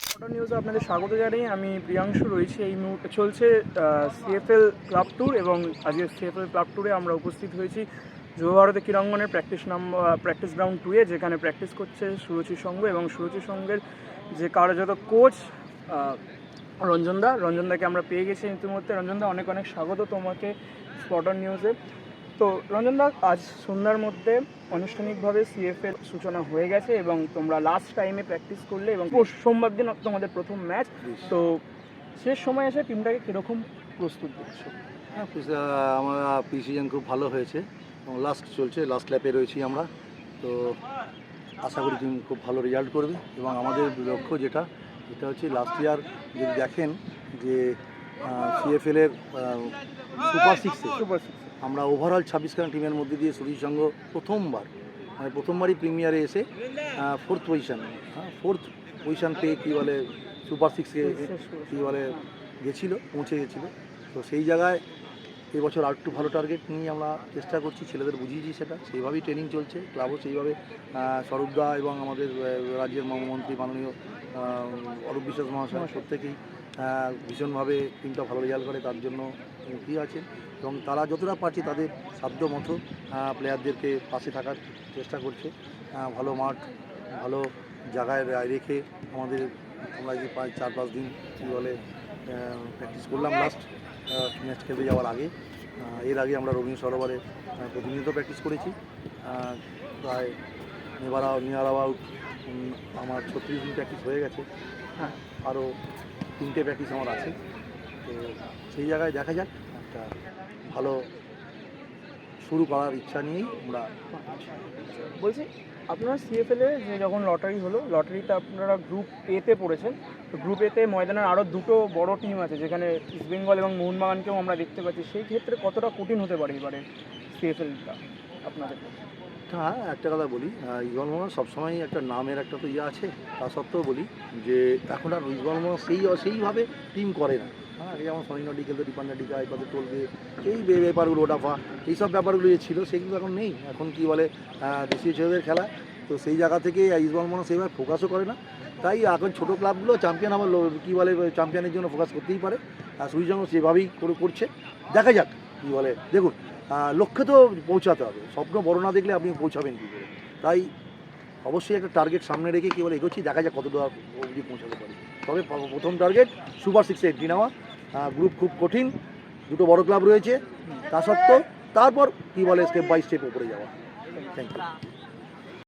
Photo নিউজে আপনাদের স্বাগত জানাই। আমি প্রিয়াংশু রয়েছি এই মুহূর্তে চলছে সিএফএল ক্লাব ট্যুর এবং আজকে সিএফএল ক্লাব ট্যুরে আমরা উপস্থিত হয়েছি যুব ভারতী ক্রীড়াঙ্গনের প্র্যাকটিস নাম্বার প্র্যাকটিস গ্রাউন্ড টুয়ে যেখানে প্র্যাকটিস করছে সুরুচি সঙ্গ এবং সুরুচি সঙ্গের যে কার্যত কোচ রঞ্জনদা রঞ্জনদাকে আমরা পেয়ে গেছি ইতিমধ্যে। রঞ্জনদা অনেক অনেক স্বাগত তোমাকে স্পটার নিউজে তো রঞ্জনদা আজ সন্ধ্যার মধ্যে আনুষ্ঠানিকভাবে সিএফএর সূচনা হয়ে গেছে এবং তোমরা লাস্ট টাইমে প্র্যাকটিস করলে এবং সোমবার দিন তোমাদের প্রথম ম্যাচ তো শেষ সময় এসে টিমটাকে কীরকম প্রস্তুত দিচ্ছ হ্যাঁ আমার প্রি সিজন খুব ভালো হয়েছে এবং লাস্ট চলছে লাস্ট ল্যাপে রয়েছি আমরা। তো আশা করি টিম খুব ভালো রেজাল্ট করবে এবং আমাদের লক্ষ্য যেটা যেটা হচ্ছে লাস্ট ইয়ার যদি দেখেন যে সিএফএলের সুপার সিক্সে সুপার সিক্স আমরা ওভারঅল ছাব্বিশ ছাব্বিশখানা টিমের মধ্যে দিয়ে সুরজিৎ সংঘ প্রথমবার মানে প্রথমবারই প্রিমিয়ারে এসে ফোর্থ পজিশান হ্যাঁ ফোর্থ পজিশান পেয়ে কী বলে সুপার সিক্সে কী বলে গেছিল পৌঁছে গেছিল। তো সেই জায়গায় এবছর আর একটু ভালো টার্গেট নিয়ে আমরা চেষ্টা করছি, ছেলেদের বুঝিয়েছি সেটা। সেইভাবেই ট্রেনিং চলছে। ক্লাবও সেইভাবে স্বরূপদা এবং আমাদের রাজ্যের মহামন্ত্রী মাননীয় অরূপ বিশ্বাস মহাশয় প্রত্যেকেই ভীষণভাবে টিমটা ভালো রেজাল্ট করে, তার জন্য মুখী আছেন। এবং তারা যতটা পারছে তাদের সাধ্য মতো প্লেয়ারদেরকে পাশে থাকার চেষ্টা করছে। ভালো মাঠ, ভালো জায়গায় রেখে আমাদের আমরা যে পাঁচ চার পাঁচ দিন কী বলে প্র্যাকটিস করলাম লাস্ট ম্যাচ খেলতে যাওয়ার আগে। এর আগে আমরা রবীন্দ্র সরোবরে প্রতিনিয়ত প্র্যাকটিস করেছি। প্রায় নেবার নিয়ার আবার আমার ছত্রিশ দিন প্র্যাকটিস হয়ে গেছে। হ্যাঁ। আরও তিনটে প্র্যাকটিস আমার আছে। তো সেই জায়গায় দেখা যাক একটা ভালো শুরু করার ইচ্ছা নিয়েই আমরা বলছি আপনারা সিএফএল এ যে যখন লটারি হলো লটারিতে আপনারা গ্রুপ এতে পড়েছেন। তো গ্রুপ এতে ময়দানের আরও দুটো বড় টিম আছে যেখানে ইস্টবেঙ্গল এবং মোহনবাগানকেও আমরা দেখতে পাচ্ছি। সেই ক্ষেত্রে কতটা কঠিন হতে পারে এবারে সিএফএলটা আপনাদের হ্যাঁ একটা কথা বলি ইসবল মোহন সবসময় একটা নামের একটা তো ইয়ে আছে তা সত্ত্বেও বলি যে এখন আর ইসবল মোহন সেই সেইভাবে টিম করে না। হ্যাঁ যেমন সনি নডি খেলতো ডিপান্ডা ডিকা এই পথে টলবে এই ব্যাপারগুলো ওটাফা এইসব ব্যাপারগুলো যে ছিল, সেগুলো এখন নেই। এখন কি বলে দেশীয় ছেলেদের খেলা। তো সেই জায়গা থেকে ইসবল মোহন সেইভাবে ফোকাসও করে না। তাই এখন ছোটো ক্লাবগুলো চ্যাম্পিয়ন আবার লো- কী বলে চ্যাম্পিয়নের জন্য ফোকাস করতেই পারে। আর সুইজঙ্গ সেভাবেই করে করছে। দেখা যাক কী বলে। দেখুন লক্ষ্যে তো পৌঁছাতে হবে। স্বপ্ন বড় না দেখলে আপনি পৌঁছাবেন কী করে? তাই অবশ্যই একটা টার্গেট সামনে রেখে কী বলে এগোচ্ছি। দেখা যাক কতটা অবধি পৌঁছাতে পারি। তবে প্রথম টার্গেট সুপার সিক্সে এন্ট্রি নেওয়া। গ্রুপ খুব কঠিন, দুটো বড় ক্লাব রয়েছে, তা সত্ত্বেও তারপর কী বলে স্টেপ বাই স্টেপ উপরে যাওয়া। Thank you